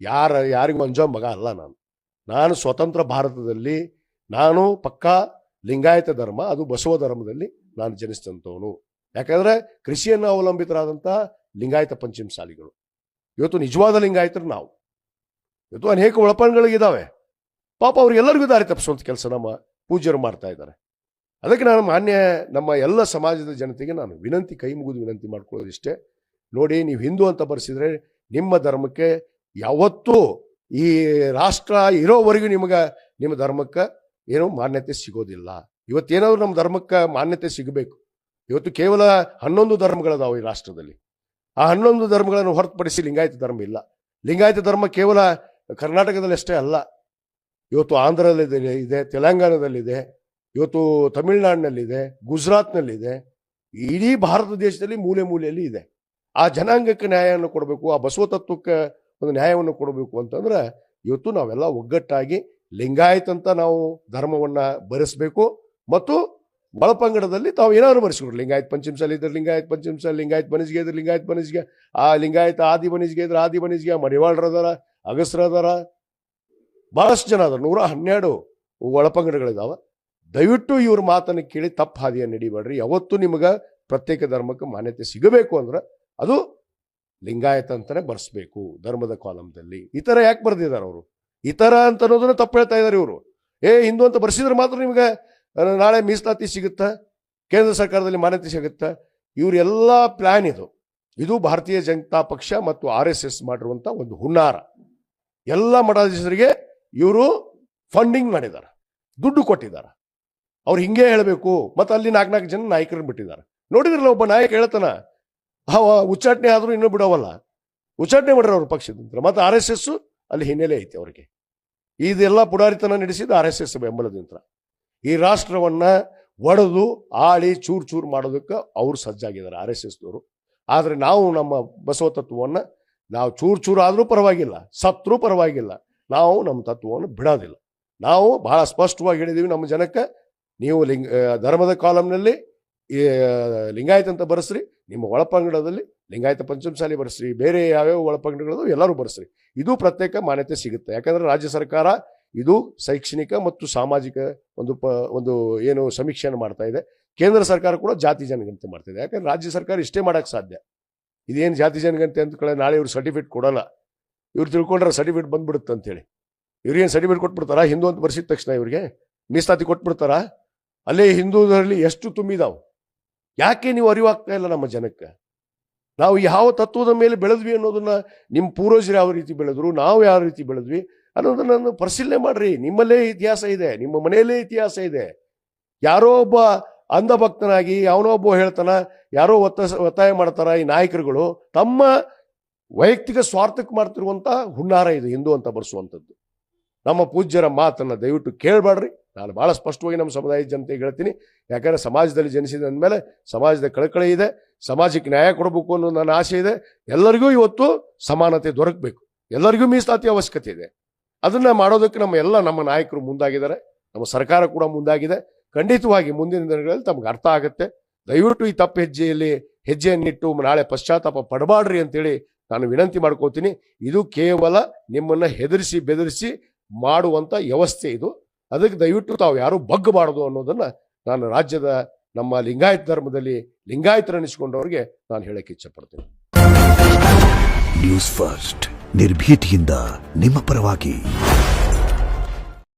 ಯಾರ, ಯಾರಿಗೂ ಅಂಜೋ ಮಗ ಅಲ್ಲ ನಾನು. ನಾನು ಸ್ವತಂತ್ರ ಭಾರತದಲ್ಲಿ, ನಾನು ಪಕ್ಕಾ ಲಿಂಗಾಯತ ಧರ್ಮ, ಅದು ಬಸವ ಧರ್ಮದಲ್ಲಿ ನಾನು ಜನಿಸಿದಂಥವನು. ಯಾಕಂದ್ರೆ ಕೃಷಿಯನ್ನು ಅವಲಂಬಿತರಾದಂಥ ಲಿಂಗಾಯತ ಪಂಚಮಸಾಲಿಗಳು. ಇವತ್ತು ನಿಜವಾದ ಲಿಂಗಾಯತರು ನಾವು. ಇವತ್ತು ಅನೇಕ ಒಳಪಂಗಳಿದ್ದಾವೆ ಪಾಪ ಅವ್ರಿಗೆಲ್ಲರಿಗೂ ದಾರಿ ತಪ್ಪಿಸುವಂಥ ಕೆಲಸ ನಮ್ಮ ಪೂಜ್ಯರು ಮಾಡ್ತಾ ಇದ್ದಾರೆ. ಅದಕ್ಕೆ ನಾನು ಮಾನ್ಯ ನಮ್ಮ ಎಲ್ಲ ಸಮಾಜದ ಜನತೆಗೆ ನಾನು ವಿನಂತಿ, ಕೈ ಮುಗಿದು ವಿನಂತಿ ಮಾಡ್ಕೊಳ್ಳೋದಿಷ್ಟೇ. ನೋಡಿ, ನೀವು ಹಿಂದೂ ಅಂತ ಬರೆಸಿದ್ರೆ ನಿಮ್ಮ ಧರ್ಮಕ್ಕೆ ಯಾವತ್ತೂ ಈ ರಾಷ್ಟ್ರ ಇರೋವರೆಗೂ ನಿಮಗೆ, ನಿಮ್ಮ ಧರ್ಮಕ್ಕೆ ಏನು ಮಾನ್ಯತೆ ಸಿಗೋದಿಲ್ಲ. ಇವತ್ತೇನಾದ್ರು ನಮ್ಮ ಧರ್ಮಕ್ಕೆ ಮಾನ್ಯತೆ ಸಿಗಬೇಕು. ಇವತ್ತು ಕೇವಲ ಹನ್ನೊಂದು ಧರ್ಮಗಳದಾವು ಈ ರಾಷ್ಟ್ರದಲ್ಲಿ. ಆ ಹನ್ನೊಂದು ಧರ್ಮಗಳನ್ನು ಹೊರತುಪಡಿಸಿ ಲಿಂಗಾಯತ ಧರ್ಮ ಇಲ್ಲ. ಲಿಂಗಾಯತ ಧರ್ಮ ಕೇವಲ ಕರ್ನಾಟಕದಲ್ಲಿ ಅಷ್ಟೇ ಅಲ್ಲ. ಇವತ್ತು ಆಂಧ್ರದಲ್ಲಿದೆ, ಇದೆ, ತೆಲಂಗಾಣದಲ್ಲಿದೆ, ಇವತ್ತು ತಮಿಳುನಾಡಿನಲ್ಲಿದೆ, ಗುಜರಾತ್ನಲ್ಲಿದೆ, ಇಡೀ ಭಾರತ ದೇಶದಲ್ಲಿ ಮೂಲೆ ಮೂಲೆಯಲ್ಲಿ ಇದೆ. ಆ ಜನಾಂಗಕ್ಕೆ ನ್ಯಾಯವನ್ನು ಕೊಡಬೇಕು, ಆ ಬಸವ ತತ್ವಕ್ಕೆ ಒಂದು ನ್ಯಾಯವನ್ನು ಕೊಡಬೇಕು ಅಂತಂದ್ರೆ ಇವತ್ತು ನಾವೆಲ್ಲ ಒಗ್ಗಟ್ಟಾಗಿ ಲಿಂಗಾಯತ್ ಅಂತ ನಾವು ಧರ್ಮವನ್ನ ಭರಿಸಬೇಕು ಮತ್ತು ಒಳಪಂಗಡದಲ್ಲಿ ತಾವು ಏನಾದ್ರು ಬರೆಸ್ಕೊಡ್ರಿ. ಲಿಂಗಾಯತ್ ಪಂಚಮಸಾಲಿ ಇದ್ರೆ ಲಿಂಗಾಯತ್ ಪಂಚಮಸಾಲಿ ಲಿಂಗಾಯತ್ ಬನಿಸ್ಗೆ ಇದ್ರೆ ಲಿಂಗಾಯತ್ ಬನಿಸ್ಗೆ ಆ ಲಿಂಗಾಯತ ಆದಿ ಬನಿಸ್ಗೆ ಇದ್ರೆ ಆದಿ ಬನಿಸ್ಗೆ ಮಡಿವಾಳರ ಅದಾರ ಅಗಸ್ರ ಅದಾರ, ಬಹಳಷ್ಟು ಜನ ಅದಾರ. ನೂರ ಹನ್ನೆರಡು ಒಳಪಂಗಡಗಳಿದಾವೆ. ದಯವಿಟ್ಟು ಇವ್ರ ಮಾತನ್ನು ಕೇಳಿ ತಪ್ಪು ಹಾದಿಯನ್ನು ನಡಿಬೇಡ್ರಿ ಯಾವತ್ತು ನಿಮಗೆ ಪ್ರತ್ಯೇಕ ಧರ್ಮಕ್ಕೆ ಮಾನ್ಯತೆ ಸಿಗಬೇಕು ಅಂದ್ರೆ ಅದು ಲಿಂಗಾಯತ ಅಂತಾನೆ ಬರ್ಸ್ಬೇಕು ಧರ್ಮದ ಕಾಲಮ್ದಲ್ಲಿ. ಥರ ಯಾಕೆ ಬರ್ದಿದ್ದಾರೆ ಅವರು? ಥರ ಅಂತ ಅನ್ನೋದನ್ನ ತಪ್ಪು ಹೇಳ್ತಾ ಇದ್ದಾರೆ ಇವರು. ಏ, ಹಿಂದೂ ಅಂತ ಬರ್ಸಿದ್ರೆ ಮಾತ್ರ ನಿಮಗೆ ನಾಳೆ ಮೀಸಲಾತಿ ಸಿಗುತ್ತಾ? ಕೇಂದ್ರ ಸರ್ಕಾರದಲ್ಲಿ ಮಾನ್ಯತೆ ಸಿಗುತ್ತಾ? ಇವರೆಲ್ಲ ಪ್ಲಾನ್ ಇದು. ಇದು ಭಾರತೀಯ ಜನತಾ ಪಕ್ಷ ಮತ್ತು ಆರ್ ಎಸ್ ಎಸ್ ಮಾಡಿರುವಂಥ ಒಂದು ಹುನ್ನಾರ. ಎಲ್ಲ ಮಠಾಧೀಶರಿಗೆ ಇವರು ಫಂಡಿಂಗ್ ಮಾಡಿದ್ದಾರೆ. ದುಡ್ಡು ಕೊಟ್ಟಿದ್ದಾರೆ. ಅವ್ರು ಹಿಂಗೆ ಹೇಳಬೇಕು. ಮತ್ತು ಅಲ್ಲಿ ನಾಲ್ಕು ನಾಲ್ಕು ಜನ ನಾಯಕರನ್ನು ಬಿಟ್ಟಿದ್ದಾರೆ. ನೋಡಿದ್ರಲ್ಲ ಒಬ್ಬ ನಾಯಕ ಹೇಳ್ತಾನ ಅವ ಉಚ್ಚಾಟನೆ ಆದರೂ ಇನ್ನೂ ಬಿಡೋವಲ್ಲ. ಉಚ್ಚಾಟನೆ ಮಾಡ್ರೆ ಅವ್ರ ಪಕ್ಷದಿಂದ ಮತ್ತು ಆರ್ ಎಸ್ ಎಸ್ ಅಲ್ಲಿ ಹಿನ್ನೆಲೆ ಐತಿ ಅವ್ರಿಗೆ. ಇದೆಲ್ಲ ಪುಡಾರಿತನ ನಡೆಸಿದ ಆರ್ ಎಸ್ ಎಸ್ ಬೆಂಬಲದಿಂದ ಈ ರಾಷ್ಟ್ರವನ್ನು ಒಡೆದು ಆಳಿ ಚೂರು ಚೂರು ಮಾಡೋದಕ್ಕೆ ಅವರು ಸಜ್ಜಾಗಿದ್ದಾರೆ ಆರ್ ಎಸ್ ಎಸ್ದವರು ಆದರೆ ನಾವು ನಮ್ಮ ಬಸವ ತತ್ವವನ್ನು ನಾವು ಚೂರು ಚೂರು ಆದರೂ ಪರವಾಗಿಲ್ಲ ಸತ್ರೂ ಪರವಾಗಿಲ್ಲ. ನಾವು ನಮ್ಮ ತತ್ವವನ್ನು ಬಿಡೋದಿಲ್ಲ. ನಾವು ಬಹಳ ಸ್ಪಷ್ಟವಾಗಿ ಹೇಳಿದ್ದೀವಿ ನಮ್ಮ ಜನಕ್ಕೆ ನೀವು ಲಿಂಗ ಧರ್ಮದ ಆ, ಲಿಂಗಾಯತ ಅಂತ ಬರೆಸ್ರಿ ನಿಮ್ಮ ಒಳಪಂಗಡದಲ್ಲಿ ಲಿಂಗಾಯತ ಪಂಚಮಸಾಲಿ ಬರೆಸ್ರಿ, ಬೇರೆ ಯಾವ್ಯಾವ ಒಳಪಂಗಡಗಳು ಎಲ್ಲರೂ ಬರೆಸ್ರಿ. ಇದು ಪ್ರತ್ಯೇಕ ಮಾನ್ಯತೆ ಸಿಗುತ್ತೆ. ಯಾಕಂದ್ರೆ ರಾಜ್ಯ ಸರ್ಕಾರ ಇದು ಶೈಕ್ಷಣಿಕ ಮತ್ತು ಸಾಮಾಜಿಕ ಒಂದು ಪ, ಒಂದು ಏನು ಸಮೀಕ್ಷೆಯನ್ನು ಮಾಡ್ತಾ ಇದೆ. ಕೇಂದ್ರ ಸರ್ಕಾರ ಕೂಡ ಜಾತಿ ಜನಗಣತಿ ಮಾಡ್ತಾ ಇದೆ. ಯಾಕಂದ್ರೆ ರಾಜ್ಯ ಸರ್ಕಾರ ಇಷ್ಟೇ ಮಾಡೋಕ್ಕೆ ಸಾಧ್ಯ. ಇದೇನು ಜಾತಿ ಜನಗಣತಿ ಅಂತ ಕಳೆ ನಾಳೆ ಇವ್ರು ಸರ್ಟಿಫಿಕೇಟ್ ಕೊಡಲ್ಲ. ಇವ್ರು ತಿಳ್ಕೊಂಡ್ರೆ ಸರ್ಟಿಫಿಕೇಟ್ ಬಂದ್ಬಿಡುತ್ತೆ ಅಂತೇಳಿ. ಏನು ಸರ್ಟಿಫಿಕೇಟ್ ಕೊಟ್ಬಿಡ್ತಾರಾ? ಹಿಂದೂ ಅಂತ ಬರ್ಸಿದ ತಕ್ಷಣ ಇವ್ರಿಗೆ? ಮೀಸಲಾತಿ ಕೊಟ್ಬಿಡ್ತಾರಾ? ಅಲ್ಲೇ ಹಿಂದೂದರಲ್ಲಿ ಎಷ್ಟು ತುಂಬಿದಾವು? ಯಾಕೆ ನೀವು ಅರಿವಾಗ್ತಾ ಇಲ್ಲ ನಮ್ಮ ಜನಕ್ಕೆ? ನಾವು ಯಾವ ತತ್ವದ ಮೇಲೆ ಬೆಳೆದ್ವಿ ಅನ್ನೋದನ್ನ ನಿಮ್ಮ ಪೂರ್ವಜರು ಯಾವ ರೀತಿ ಬೆಳೆದ್ರು, ನಾವು ಯಾವ ರೀತಿ ಬೆಳೆದ್ವಿ ಅನ್ನೋದನ್ನ ಪರಿಶೀಲನೆ ಮಾಡ್ರಿ. ನಿಮ್ಮಲ್ಲೇ ಇತಿಹಾಸ ಇದೆ, ನಿಮ್ಮ ಮನೆಯಲ್ಲೇ ಇತಿಹಾಸ ಇದೆ. ಯಾರೋ ಒಬ್ಬ ಅಂಧಭಕ್ತನಾಗಿ, ಯಾವನೋ ಒಬ್ಬ ಹೇಳ್ತಾನ, ಯಾರೋ ಒತ್ತ ಒತ್ತಾಯ ಮಾಡ್ತಾರ ಈ ನಾಯಕರುಗಳು, ತಮ್ಮ ವೈಯಕ್ತಿಕ ಸ್ವಾರ್ಥಕ್ಕೆ ಮಾಡ್ತಿರುವಂಥ ಹುನ್ನಾರ ಇದು ಹಿಂದೂ ಅಂತ ಬರ್ಸುವಂಥದ್ದು. ನಮ್ಮ ಪೂಜ್ಯರ ಮಾತನ್ನು ದಯವಿಟ್ಟು ಕೇಳಬೇಡ್ರಿ. ನಾನು ಭಾಳ ಸ್ಪಷ್ಟವಾಗಿ ನಮ್ಮ ಸಮುದಾಯದ ಜನತೆಗೆ ಹೇಳ್ತೀನಿ. ಯಾಕಂದರೆ ಸಮಾಜದಲ್ಲಿ ಜನಿಸಿದ ಅಂದಮೇಲೆ ಸಮಾಜದ ಕಳಕಳಿ ಇದೆ. ಸಮಾಜಕ್ಕೆ ನ್ಯಾಯ ಕೊಡಬೇಕು ಅನ್ನೋ ನನ್ನ ಆಸೆ ಇದೆ. ಎಲ್ಲರಿಗೂ ಇವತ್ತು ಸಮಾನತೆ ದೊರಕಬೇಕು. ಎಲ್ಲರಿಗೂ ಮೀಸಲಾತಿ ಅವಶ್ಯಕತೆ ಇದೆ. ಅದನ್ನು ಮಾಡೋದಕ್ಕೆ ನಮ್ಮ ಎಲ್ಲ ನಮ್ಮ ನಾಯಕರು ಮುಂದಾಗಿದ್ದಾರೆ. ನಮ್ಮ ಸರ್ಕಾರ ಕೂಡ ಮುಂದಾಗಿದೆ. ಖಂಡಿತವಾಗಿ ಮುಂದಿನ ದಿನಗಳಲ್ಲಿ ತಮ್ಗೆ ಅರ್ಥ ಆಗುತ್ತೆ. ದಯವಿಟ್ಟು ಈ ತಪ್ಪು ಹೆಜ್ಜೆಯಲ್ಲಿ ಹೆಜ್ಜೆಯನ್ನಿಟ್ಟು ನಾಳೆ ಪಶ್ಚಾತ್ತಾಪ ಪಡಬಾಡ್ರಿ ಅಂತೇಳಿ ನಾನು ವಿನಂತಿ ಮಾಡ್ಕೋತೀನಿ. ಇದು ಕೇವಲ ನಿಮ್ಮನ್ನು ಹೆದರಿಸಿ ಬೆದರಿಸಿ ಮಾಡುವಂತ ವ್ಯವಸ್ಥೆ ಇದು. ಅದಕ್ಕೆ ದಯವಿಟ್ಟು ತಾವು ಯಾರು ಬಗ್ಗಬಾರದು ಅನ್ನೋದನ್ನು ನಾನು ರಾಜ್ಯದ ನಮ್ಮ ಲಿಂಗಾಯತ ಧರ್ಮದಲ್ಲಿ ಲಿಂಗಾಯತರನಿಸಿಕೊಂಡವರಿಗೆ ನಾನು ಹೇಳಕ್ಕೆ ಇಚ್ಛಪಡ್ತೀನಿ. ನ್ಯೂಸ್ ಫಸ್ಟ್ ನಿರ್ಭೀತಿಯಿಂದ ನಿಮ್ಮ ಪರವಾಗಿ.